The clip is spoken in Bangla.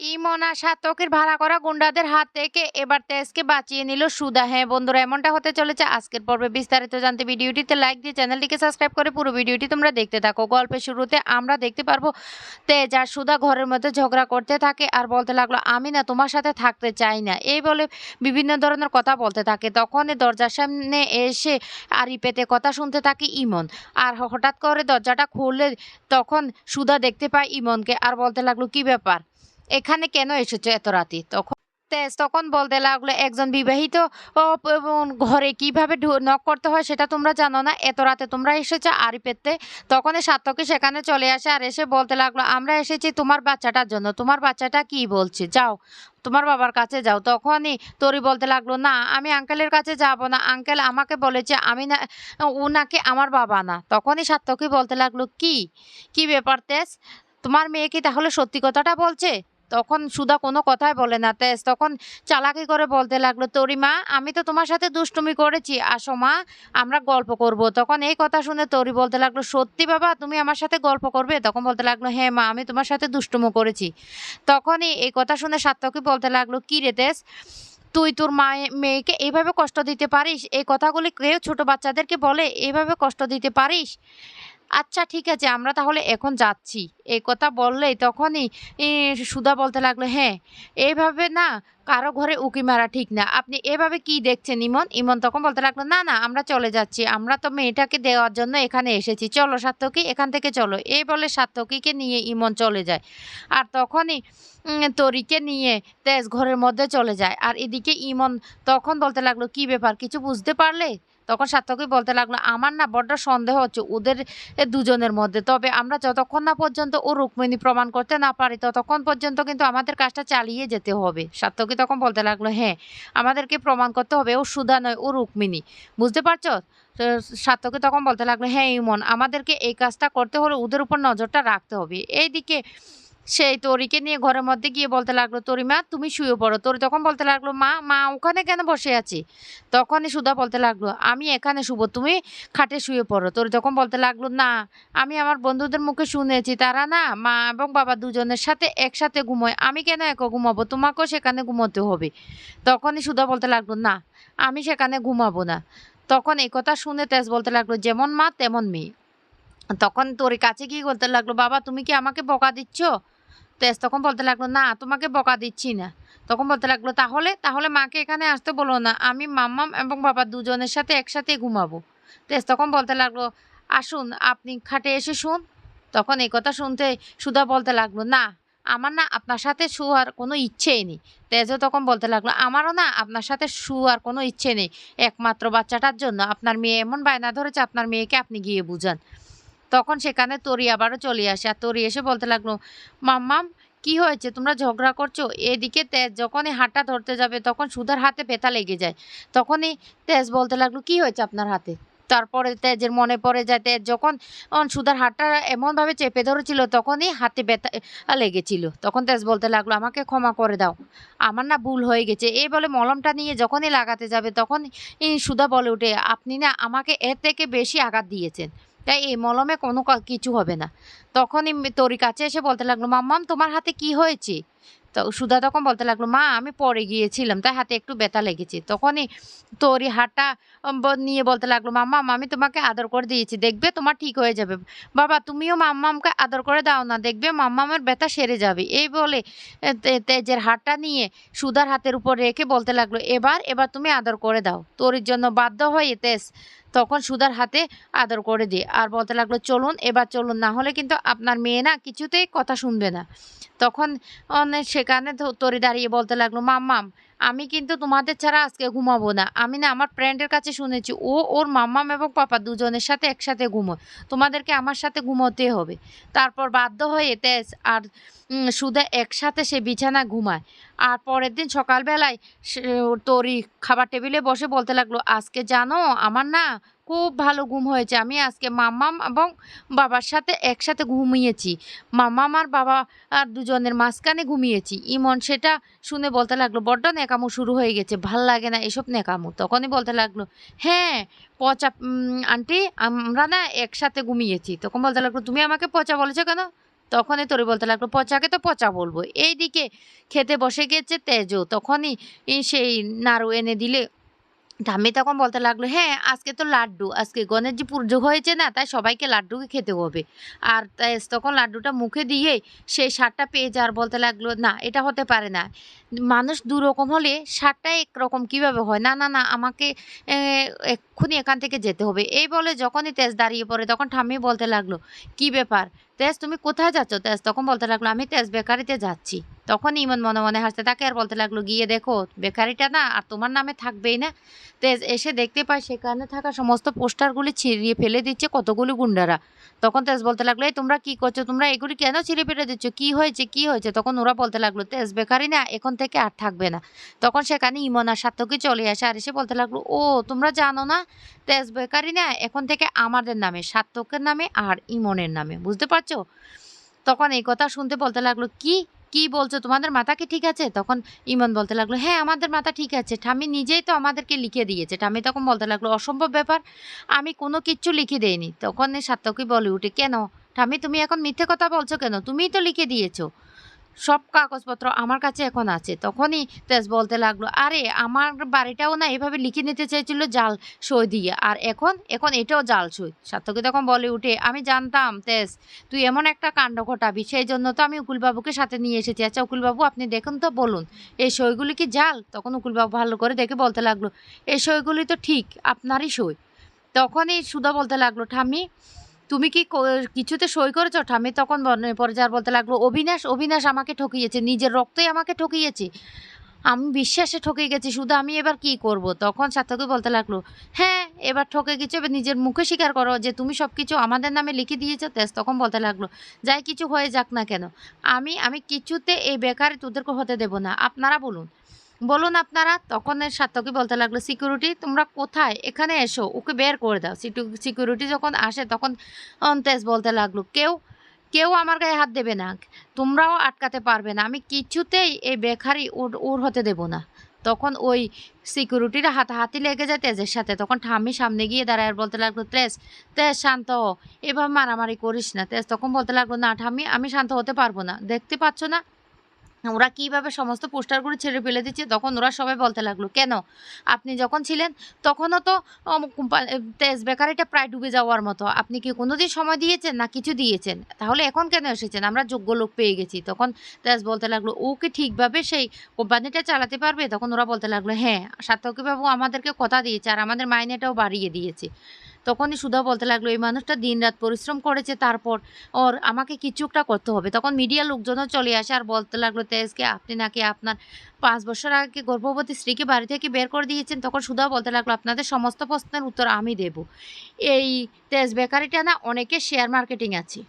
ইমনা সাতকের ভাড়া করা গুন্ডাদের হাত থেকে এবার তেজকে বাঁচিয়ে নিল সুদা। হ্যাঁ বন্ধুরা, এমনটা হতে চলেছে আজকের পর্বে বিস্তারিত জানতে ভিডিওটিতে লাইক দিয়ে চ্যানেলটিকে সাবস্ক্রাইব করে পুরো ভিডিওটি তোমরা দেখতে থাকো। গল্পের শুরুতে আমরা দেখতে পারব তেজ আর সুদা ঘরের মধ্যে ঝগড়া করতে থাকে আর বলতে লাগল, আমি না তোমার সাথে থাকতে চাই না। এই বলে বিভিন্ন ধরনের কথা বলতে থাকে। তখনই দরজার সামনে এসে আড়ি পেতে কথা শুনতে থাকে ইমন। আর হঠাৎ করে দরজাটা খুললে তখন সুদা দেখতে পায় ইমনকে। আর বলতে লাগল, কি ব্যাপার? এখানে কেন এসেছ এত রাতে? তখন তেজ তখন বলতে লাগল, একজন বিবাহিত ঘরে কীভাবে নক করতে হয় সেটা তোমরা জানো না। এত রাতে তোমরা এসেছ আড়ি পেতে? তখনই সার্থকী সেখানে চলে আসে আর এসে বলতে লাগল, আমরা এসেছি তোমার বাচ্চাটার জন্য। তোমার বাচ্চাটা কি বলছে? যাও, তোমার বাবার কাছে যাও। তখনই তরি বলতে লাগল, না, আমি আঙ্কেলের কাছে যাব না। আঙ্কেল আমাকে বলেছে আমি না ও নাকি আমার বাবা না। তখনই সার্থকী বলতে লাগল, কি? কি ব্যাপার তেজ? তোমার মেয়ে কি তাহলে সত্যি কথাটা বলছে? তখন সুধা কোনো কথাই বলে না। তেজ তখন চালাকি করে বলতে লাগল, তোরি মা, আমি তো তোমার সাথে দুষ্টুমি করেছি। আসো মা, আমরা গল্প করব। তখন এই কথা শুনে তরি বলতে লাগল, সত্যি বাবা, তুমি আমার সাথে গল্প করবে? তখন বলতে লাগল হ্যাঁ মা, আমি তোমার সাথে দুষ্টুমো করেছি। তখনই এই কথা শুনে সার্থকী বলতে লাগল, কী রে তেজ, তুই তোর মায়ে, মেয়েকে এইভাবে কষ্ট দিতে পারিস? এই কথাগুলি কেউ ছোট বাচ্চাদেরকে বলে এইভাবে কষ্ট দিতে পারিস? আচ্ছা ঠিক আছে, আমরা তাহলে এখন যাচ্ছি। এই কথা বললেই তখনই সুধা বলতে লাগল হ্যাঁ এইভাবে না কারও ঘরে উকি মারা ঠিক না। আপনি এভাবে কি দেখছেন ইমন? ইমন তখন বলতে লাগল, না না, আমরা চলে যাচ্ছি। আমরা তো মেয়েটাকে দেওয়ার জন্য এখানে এসেছি। চলো সাত্তকী এখান থেকে চলো। এই বলে সাত্তকীকে নিয়ে ইমন চলে যায়। আর তখনই তরিকে নিয়ে তেজ ঘরের মধ্যে চলে যায়। আর এদিকে ইমন তখন বলতে লাগল, কি ব্যাপার, কিছু বুঝতে পারলে? তখন সার্থকই বলতে লাগল, আমার না বড্ড সন্দেহ হচ্ছে ওদের দুজনের মধ্যে। তবে আমরা যতক্ষণ না পর্যন্ত ও রুক্মিণী প্রমাণ করতে না পারি, ততক্ষণ পর্যন্ত কিন্তু আমাদের কাজটা চালিয়ে যেতে হবে। সার্থকী তখন বলতে লাগল হ্যাঁ আমাদেরকে প্রমাণ করতে হবে ও সুধা নয়, ও রুক্মিণী। বুঝতে পারছ? সার্থকে তখন বলতে লাগল হ্যাঁ ইমন, আমাদেরকে এই কাজটা করতে হলে ওদের উপর নজরটা রাখতে হবে। এইদিকে সেই তরিকে নিয়ে ঘরের মধ্যে গিয়ে বলতে লাগল, তরি মা, তুমি শুয়ে পড়ো। তরি তখন বলতে লাগল, মা মা, ওখানে কেন বসে আছি? তখনই সুধা বলতে লাগল, আমি এখানে শুবো, তুমি খাটে শুয়ে পড়ো। তোর তখন বলতে লাগল, না, আমি আমার বন্ধুদের মুখে শুনেছি, তারা না মা এবং বাবা দুজনের সাথে একসাথে ঘুমোয়। আমি কেন একা ঘুমাবো? তোমাকেও সেখানে ঘুমোতে হবে। তখনই সুধা বলতে লাগল, না, আমি সেখানে ঘুমাবো না। তখন এই কথা শুনে তেজ বলতে লাগল, যেমন মা, তেমন মেয়ে। তখন তোর কাছে গিয়ে বলতে লাগল, বাবা, তুমি কি আমাকে বকা দিচ্ছ? তেজ তখন বলতে লাগল, না, তোমাকে বকা দিচ্ছি না। তখন বলতে লাগল, তাহলে তাহলে মাকে এখানে আসতে বলো না, আমি মাম্মাম এবং বাবা দুজনের সাথে একসাথে ঘুমাবো। তেজ তখন বলতে লাগল, আসুন, আপনি খাটে এসে শুন। তখন এই কথা শুনতে সুধা বলতে লাগল, না, আমার না আপনার সাথে শুয়ার কোনো ইচ্ছেই নেই। তেজও তখন বলতে লাগল, আমারও না আপনার সাথে শুয়ার কোনো ইচ্ছে নেই। একমাত্র বাচ্চাটার জন্য আপনার মেয়ে এমন বায়না ধরেছে, আপনার মেয়েকে আপনি গিয়ে বুঝান। তখন সেখানে তরি আবারও চলে আসে। আর তরি এসে বলতে লাগল মাম্মাম কি হয়েছে? তোমরা ঝগড়া করছ? এদিকে তেজ যখনই হাতটা ধরতে যাবে, তখন সুধার হাতে পেতা লেগে যায়। তখনই তেজ বলতে লাগল, কি হয়েছে আপনার হাতে? তারপরে তেজের মনে পড়ে যায়, তেজ যখন সুধার হাতটা এমনভাবে চেপে ধরেছিল, তখনই হাতে ব্যথা লেগেছিল। তখন তেজ বলতে লাগল, আমাকে ক্ষমা করে দাও। আমার না ভুল হয়ে গেছে। এই বলে মলমটা নিয়ে যখনই লাগাতে যাবে তখন সুধা বলে উঠে আপনি না আমাকে এর থেকে বেশি আঘাত দিয়েছেন। তাই এই মলমে কোনো কিছু হবে না। তখনই তোর কাছে এসে বলতে লাগল মাম্মাম তোমার হাতে কি হয়েছে? তো সুধা তখন বলতে লাগল, মা, আমি পরে গিয়েছিলাম, তাই হাতে একটু ব্যথা লেগেছে। তখনই তোরই হাতটা ব- নিয়ে বলতে লাগল মাম্মাম আমি তোমাকে আদর করে দিয়েছি, দেখবে তোমার ঠিক হয়ে যাবে। বাবা, তুমিও মাম্মামকে আদর করে দাও না, দেখবে মাম্মামের ব্যথা সেরে যাবে। এই বলে তেজের হাতটা নিয়ে সুধার হাতের উপর রেখে বলতে লাগল, এবার এবার তুমি আদর করে দাও। তোরির জন্য বাধ্য হয়ে তেজ তখন সুধার হাতে আদর করে দিয়ে আর বলতে লাগল, চলুন, এবার চলুন। না হলে কিন্তু আপনার মেয়ে না কিছুতেই কথা শুনবে না। তখন সেখানে তরি দাঁড়িয়ে বলতে লাগল মাম্মাম আমি কিন্তু তোমাদের ছাড়া আজকে ঘুমাবো না। আমি না আমার ফ্রেন্ডের কাছে শুনেছি, ও ওর মাম্মাম এবং পাপা দুজনের সাথে একসাথে ঘুমোয়। তোমাদেরকে আমার সাথে ঘুমোতে হবে। তারপর বাধ্য হয়ে তেজ আর শুধু একসাথে সে বিছানা ঘুমায়। আর পরের দিন সকালবেলায় তরি খাবার টেবিলে বসে বলতে লাগল, আজকে জানো, আমার না খুব ভালো ঘুম হয়েছে। আমি আজকে মাম্মাম এবং বাবার সাথে একসাথে ঘুমিয়েছি। মাম্মাম আর বাবা আর দুজনের মাঝখানে ঘুমিয়েছি। ইমন সেটা শুনে বলতে লাগল, বড্ড নেকামো শুরু হয়ে গেছে, ভালো লাগে না এসব নেকামো তখনই বলতে লাগল হ্যাঁ পচা আন্টি, আমরা না একসাথে ঘুমিয়েছি। তখন বলতে লাগল, তুমি আমাকে পচা বলেছ কেন? তখনই তরি বলতে লাগল, পচাকে তো পচা বলব। এইদিকে খেতে বসে গেছে তেজও তখনই সেই নাড়ু এনে দিলে ঠাম্মি তখন বলতে লাগল হ্যাঁ আজকে তো লাড্ডু, আজকে গণেশ যে পুজো হয়েছে না, তাই সবাইকে লাড্ডুকে খেতে হবে। আর তখন লাড্ডুটা মুখে দিয়ে সেই সারটা পেয়ে যাওয়ার বলতে লাগল, না, এটা হতে পারে না। মানুষ দুরকম হলে স্বাদটা একরকম কীভাবে হয়? না না না, আমাকে এক্ষুনি এখান থেকে যেতে হবে। এই বলে যখনই তেজ দাঁড়িয়ে পড়ে, তখন ঠাম্মি বলতে লাগল, কি ব্যাপার? তেজ, তুমি কোথায় যাচ্ছ তেজ? তখন বলতে লাগল, আমি তেজ বেকারিতে যাচ্ছি। তখন ইমন মনে মনে হাসতে থাকে আর বলতে লাগল, গিয়ে দেখো, বেকারিটা না আর তোমার নামে থাকবেই না। তেজ এসে দেখতে পায় সেখানে থাকা সমস্ত পোস্টারগুলি ছিঁড়িয়ে ফেলে দিচ্ছে কতগুলি গুন্ডারা। তখন তেজ বলতে লাগল, এই তোমরা কি করছ? তোমরা এগুলি কেন ছিঁড়ে ফেলে দিচ্ছ? কি হয়েছে? কি হয়েছে? তখন ওরা বলতে লাগল, তেজ বেকারি না এখন থেকে আর থাকবে না। তখন সেখানে ইমন আর সার্থকই চলে আসে আর এসে বলতে লাগল, ও, তোমরা জানো না, তেজ বেকারি না এখন থেকে আমাদের নামে সার্থকের নামে আর ইমনের নামে, বুঝতে পারছ? তখন এই কথা শুনতে বলতে লাগল, কি? কি বলছো? তোমাদের মাথা কি ঠিক আছে? তখন ইমন বলতে লাগল হ্যাঁ আমাদের মাথা ঠিক আছে। ঠামি নিজেই তো আমাদেরকে লিখে দিয়েছে। ঠামি তখন বলতে লাগল, অসম্ভব ব্যাপার, আমি কোনো কিচ্ছু লিখে দেইনি। তখন সার্থকই বলে উঠে, কেন? ঠামি তুমি এখন মিথ্যে কথা বলছো কেন? তুমিই তো লিখে দিয়েছ। সব কাগজপত্র আমার কাছে এখন আছে। তখনই তেজ বলতে লাগল, আরে, আমার বাড়িটাও না এভাবে লিখে নিতে চেয়েছিল জাল সই দিয়ে। আর এখন এখন এটাও জাল সই। সার্থকী তখন বলে উঠে, আমি জানতাম, তেজ, তুই এমন একটা কাণ্ড ঘটাবি, সেই জন্য তো আমি উকুলবাবুকে সাথে নিয়ে এসেছি। আচ্ছা উকুলবাবু, আপনি দেখুন তো, বলুন, এই সইগুলি কি জাল? তখন উকুলবাবু ভালো করে দেখে বলতে লাগল, এই সইগুলি তো ঠিক, আপনারই সই। তখনই সুধা বলতে লাগল, ঠাম্মি তুমি কি কিছুতে সই করেছ? ঠাম্মি তখন পরে যার বলতে লাগল, অবিনাশ অবিনাশ আমাকে ঠকিয়েছে, নিজের রক্তই আমাকে ঠকিয়েছে। আমি বিশ্বাসে ঠকে গেছি, শুধু আমি এবার কি করব? তখন সার্থকই বলতে লাগল হ্যাঁ এবার ঠকে গেছো, এবার নিজের মুখে স্বীকার করো যে তুমি সব কিছু আমাদের নামে লিখে দিয়েছ, তেজ তখন বলতে লাগল, যাই কিছু হয়ে যাক না কেন, আমি আমি কিছুতে এই বেকারে তোদেরকে হতে দেব না। আপনারা বলুন বলুন আপনারা তখন সার্থকই বলতে লাগল, সিকিউরিটি, তোমরা কোথায়? এখানে এসো, ওকে বের করে দাও। সিকিউরিটি যখন আসে, তখন তেজ বলতে লাগল, কেউ কেউ আমার গায়ে হাত দেবে না, তোমরাও আটকাতে পারবে না, আমি কিছুতেই এই বেকারি ওর ওর হতে দেব না। তখন ওই সিকিউরিটির হাতাহাতি লেগে যায় তেজের সাথে। তখন ঠাম্মি সামনে গিয়ে দাঁড়ায় আর বলতে লাগল, তেজ তেজ, শান্ত। এভাবে মারামারি করিস না। তেজ তখন বলতে লাগল, না ঠাম্মি, আমি শান্ত হতে পারব না, দেখতে পাচ্ছ না? ওরা কীভাবে সমস্ত পোস্টারগুলো ছেড়ে ফেলে দিচ্ছে, তখন ওরা সবাই বলতে লাগল, কেন? আপনি যখন ছিলেন, তখনও তো তেজ বেকারিটা প্রায় ডুবে যাওয়ার মতো। আপনি কি কোনোদিন সময় দিয়েছেন? না, কিছু দিয়েছেন। তাহলে এখন কেন এসেছেন? আমরা যোগ্য লোক পেয়ে গেছি। তখন তেজ বলতে লাগল, ও কি ঠিকভাবে সেই কোম্পানিটা চালাতে পারবে? তখন ওরা বলতে লাগল হ্যাঁ সার্থকীবাবু আমাদেরকে কথা দিয়েছে আর আমাদের মাইনেটাও বাড়িয়ে দিয়েছে। তখনই সুধা বলতে লাগল, এই মানুষটা দিন রাত পরিশ্রম করেছে, তারপর ওর আমাকে কিছু একটা করতে হবে। তখন মিডিয়া লোকজনও চলে আসে আর বলতে লাগল, তেজকে, আপনি নাকি আপনার পাঁচ বছর আগে গর্ভবতী স্ত্রীকে বাড়ি থেকে বের করে দিয়েছেন? তখন সুধা বলতে লাগল, আপনাদের সমস্ত প্রশ্নের উত্তর আমি দেব। এই তেজ বেকারিটা না অনেকে শেয়ার মার্কেটিং আছে।